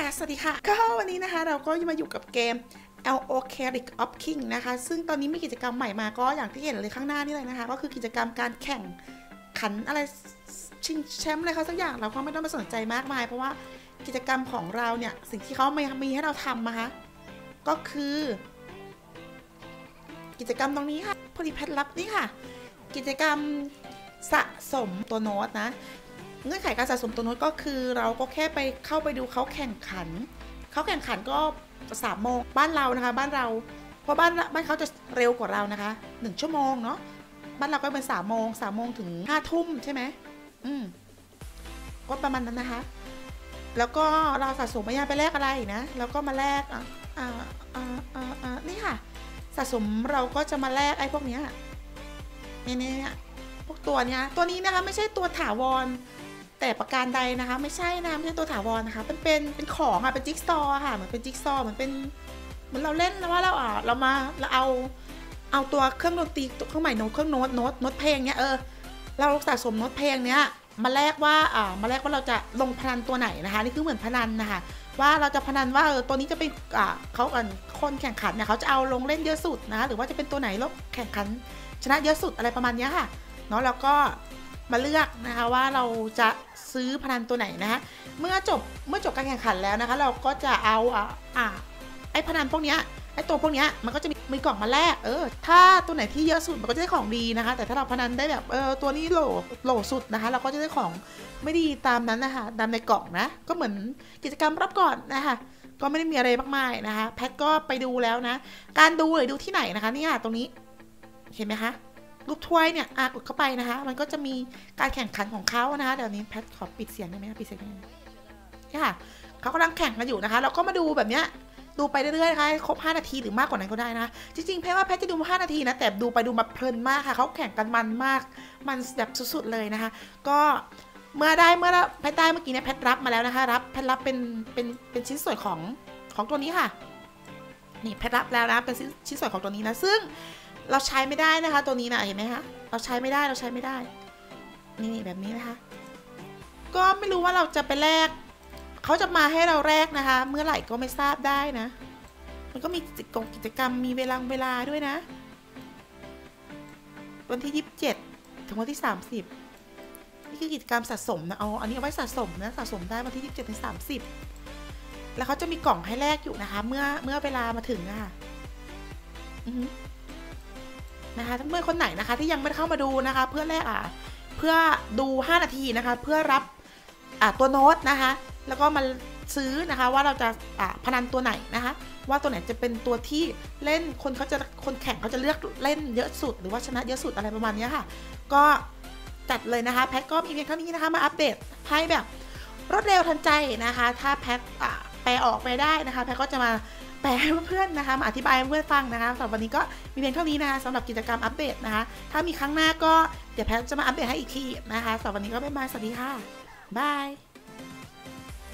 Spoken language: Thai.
สวัสดีค่ะ ก็วันนี้นะคะ เราก็มาอยู่กับเกม L O c a r i c of King นะคะ ซึ่งตอนนี้มีกิจกรรมใหม่มาก็อย่างที่เห็นเลยข้างหน้านี่เลยนะคะ ก็คือกิจกรรมการแข่งขันอะไรชิงแชมป์อะไรเขาสักอย่างเราก็ไม่ต้องไปสนใจมากมาย เพราะว่ากิจกรรมของเราเนี่ย สิ่งที่เขามีมีให้เราทำนะคะ ก็คือ กิจกรรมตรงนี้ค่ะพอดีแพทรับนี่ค่ะ กิจกรรมสะสมตัวโน้ตนะ เงื่อนไขการสะสมตัวโน้ตก็คือเราก็แค่ไปเข้าไปดูเขาแข่งขัน เขาแข่งขันก็สามโมงบ้านเรานะคะ บ้านเรา เพราะบ้านบ้านเขาจะเร็วกว่าเรานะคะหนึ่งชั่วโมงเนาะบ้านเราก็เป็นสามโมงสามโมงถึงห้าทุ่มใช่ไหมอืมก็ประมาณนั้นนะคะ แล้วก็เราสะสมมายาไปแลกอะไรนะ แล้วก็มาแลกอะอ่าอ่าอ่าอ่านี่ค่ะ สะสมเราก็จะมาแลกไอ้พวกเนี้ยเนี่ยเนี่ยพวกตัวเนี้ยตัวนี้นะคะไม่ใช่ตัวถาวร แต่ประการใดนะคะ ไม่ใช่นะไม่ใช่ตัวถาวรนะคะเป็นเป็นเป็นของอะเป็นจิ๊กซอว์ค่ะเหมือนเป็นจิ๊กซอว์เหมือนเป็นเหมือนเราเล่นแล้วว่าเราอะเรามาเราเอาเอาตัวเครื่องดนตรีตัวเครื่องใหม่โน้ตเครื่องโน้ตโน้ตโน้ตเพลงเนี้ยเออเราสะสมโน้ตเพลงเนี้ยมาแลกว่าอ่ามาแลกว่าเราจะลงพนันตัวไหนนะคะนี่คือเหมือนพนันนะคะว่าเราจะพนันว่าเออตัวนี้จะเป็นอ่าเขาอ่นคนแข่งขันเนี่ยเขาจะเอาลงเล่นเยอะสุดนะคะหรือว่าจะเป็นตัวไหนลบแข่งขัน ชนะเยอะสุดอะไรประมาณเนี้ยค่ะเนาะแล้วก็มาเลือกนะคะว่าเราจะ ซื้อพนันตัวไหนนะคะเมื่อจบเมื่อจบการแข่งขันแล้วนะคะ เราก็จะเอาอ่าอ่าไอ้พนันพวกเนี้ยไอ้ตัวพวกเนี้ยมันก็จะมีมีกล่องมาแลกเออ ถ้าตัวไหนที่เยอะสุดมันก็จะได้ของดีนะคะ แต่ถ้าเราพนันได้แบบเออตัวนี้โหลโหลสุดนะคะ เราก็จะได้ของไม่ดีตามนั้นนะคะตามในกล่องนะ ก็เหมือนกิจกรรมรับก่อนนะคะก็ไม่ได้มีอะไรมากมายนะคะ แพทก็ไปดูแล้วนะ การดูหรือดูที่ไหนนะคะเนี่ยตรงนี้เห็นไหมคะ รูปถ้วยเนี่ยอากดเข้าไปนะคะ มันก็จะมีการแข่งขันของเขานะคะ เดี๋ยวนี้แพทขอปิดเสียงได้ไหมคะปิดเสียงได้นี่ค่ะเขากำลังแข่งกันอยู่นะคะ เราก็มาดูแบบเนี้ยดูไปเรื่อยๆนะคะครบ 5 นาทีหรือมากกว่านั้นก็ได้นะ จริงๆ แพทว่าแพทจะดู 5 นาทีนะ แต่ดูไปดูมาเพลินมากค่ะ เขาแข่งกันมันมาก มันแบบสุดๆเลยนะคะ ก็เมื่อได้เมื่อแพทได้เมื่อกี้เนี่ยแพทรับมาแล้วนะคะ รับแพทรับเป็นเป็นเป็นชิ้นส่วนของของตัวนี้ค่ะ นี่แพทรับแล้วนะ เป็นชิ้นส่วนของตัวนี้นะ ซึ่ง เราใช้ไม่ได้นะคะ ตัวนี้นะเห็นไหมคะเราใช้ไม่ได้เราใช้ไม่ได้ นี่แบบนี้นะคะ ก็ไม่รู้ว่าเราจะไปแลกเขาจะมาให้เราแลกนะคะ เมื่อไหร่ก็ไม่ทราบได้นะ มันก็มีกิจกรรมกิจกรรมมีเวลาเวลาด้วยนะ วันที่ยี่สิบเจ็ดถึงวันที่สามสิบนี่คือกิจกรรมสะสมนะเอาอันนี้เอาไว้สะสมนะสะสมได้วันที่ยี่สิบเจ็ดถึงสามสิบแล้วเขาจะมีกล่องให้แลกอยู่นะคะ เมื่อเมื่อเวลามาถึงอะค่ะอือ นะคะถ้าเมื่อคนไหนนะคะ ที่ยังไม่เข้ามาดูนะคะ เพื่อแลกอะเพื่อดู 5 นาทีนะคะ เพื่อรับอะตัวโน้ตนะคะ แล้วก็มาซื้อนะคะว่าเราจะอะพนันตัวไหนนะคะ ว่าตัวไหนจะเป็นตัวที่เล่นคนเขาจะคนแข่งเขาจะเลือกเล่นเยอะสุด หรือว่าชนะเยอะสุดอะไรประมาณนี้ค่ะ ก็จัดเลยนะคะแพ็กก็มีเพียงเท่านี้นะคะมาอัปเดตให้แบบรวดเร็วทันใจนะคะ ถ้าแพ็กอะแปลออกไปได้นะคะ แพ็กก็จะมา แปลให้เพื่อนๆนะคะมาอธิบายเพื่อนฟังนะคะสำหรับวันนี้ก็มีเพียงเท่านี้นะคะสำหรับกิจกรรมอัปเดตนะคะ ถ้ามีครั้งหน้าก็เดี๋ยวแพทจะมาอัปเดตให้อีกทีนะคะสำหรับวันนี้ก็บ๊ายบายสวัสดีค่ะบาย